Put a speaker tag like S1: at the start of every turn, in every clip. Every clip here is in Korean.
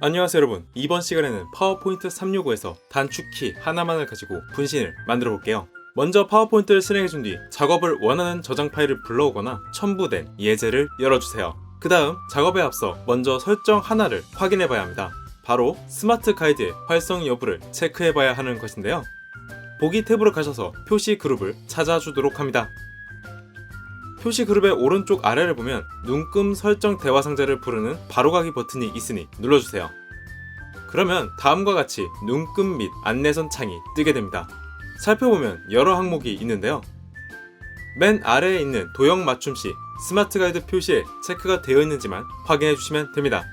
S1: 안녕하세요 여러분. 이번 시간에는 파워포인트 365에서 단축키 하나만을 가지고 분신을 만들어 볼게요. 먼저 파워포인트를 실행해 준 뒤 작업을 원하는 저장 파일을 불러오거나 첨부된 예제를 열어주세요. 그 다음 작업에 앞서 먼저 설정 하나를 확인해 봐야 합니다. 바로 스마트 가이드의 활성 여부를 체크해 봐야 하는 것인데요. 보기 탭으로 가셔서 표시 그룹을 찾아주도록 합니다. 표시 그룹의 오른쪽 아래를 보면 눈금 설정 대화 상자를 부르는 바로가기 버튼이 있으니 눌러주세요. 그러면 다음과 같이 눈금 및 안내선 창이 뜨게 됩니다. 살펴보면 여러 항목이 있는데요. 맨 아래에 있는 도형 맞춤 시 스마트 가이드 표시에 체크가 되어 있는지만 확인해 주시면 됩니다.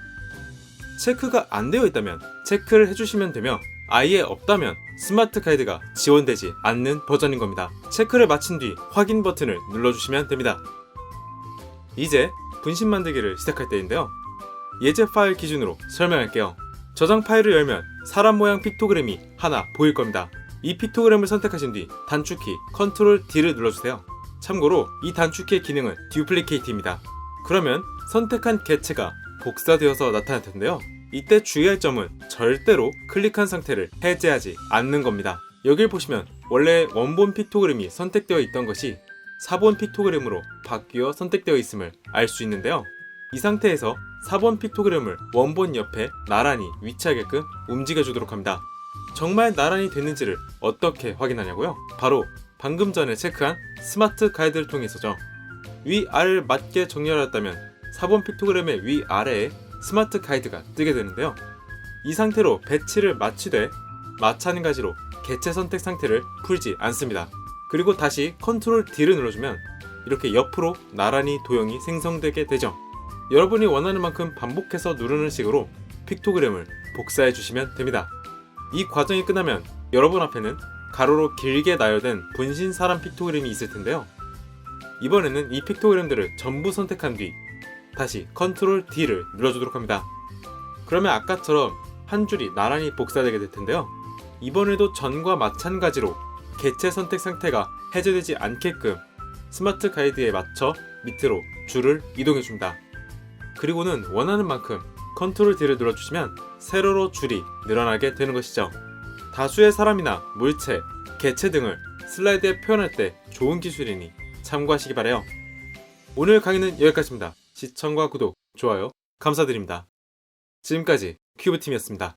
S1: 체크가 안 되어 있다면 체크를 해주시면 되며 아예 없다면 스마트 가이드가 지원되지 않는 버전인 겁니다. 체크를 마친 뒤 확인 버튼을 눌러주시면 됩니다. 이제 분신 만들기를 시작할 때인데요. 예제 파일 기준으로 설명할게요. 저장 파일을 열면 사람 모양 픽토그램이 하나 보일 겁니다. 이 픽토그램을 선택하신 뒤 단축키 Ctrl D를 눌러주세요. 참고로 이 단축키의 기능은 듀플리케이트입니다. 그러면 선택한 개체가 복사되어서 나타날 텐데요. 이때 주의할 점은 절대로 클릭한 상태를 해제하지 않는 겁니다. 여길 보시면 원래 원본 픽토그램이 선택되어 있던 것이 사본 픽토그램으로 바뀌어 선택되어 있음을 알 수 있는데요. 이 상태에서 사본 픽토그램을 원본 옆에 나란히 위치하게끔 움직여 주도록 합니다. 정말 나란히 됐는지를 어떻게 확인하냐고요? 바로 방금 전에 체크한 스마트 가이드를 통해서죠. 위아래를 맞게 정렬하였다면 사본 픽토그램의 위아래에 스마트 가이드가 뜨게 되는데요. 이 상태로 배치를 마치되 마찬가지로 개체 선택 상태를 풀지 않습니다. 그리고 다시 컨트롤 D를 눌러주면 이렇게 옆으로 나란히 도형이 생성되게 되죠. 여러분이 원하는 만큼 반복해서 누르는 식으로 픽토그램을 복사해 주시면 됩니다. 이 과정이 끝나면 여러분 앞에는 가로로 길게 나열된 분신 사람 픽토그램이 있을 텐데요. 이번에는 이 픽토그램들을 전부 선택한 뒤 다시 컨트롤 D를 눌러주도록 합니다. 그러면 아까처럼 한 줄이 나란히 복사되게 될 텐데요. 이번에도 전과 마찬가지로 개체 선택 상태가 해제되지 않게끔 스마트 가이드에 맞춰 밑으로 줄을 이동해 줍니다. 그리고는 원하는 만큼 컨트롤 D를 눌러주시면 세로로 줄이 늘어나게 되는 것이죠. 다수의 사람이나 물체, 개체 등을 슬라이드에 표현할 때 좋은 기술이니 참고하시기 바래요. 오늘 강의는 여기까지입니다. 시청과 구독, 좋아요 감사드립니다. 지금까지 큐브팀이었습니다.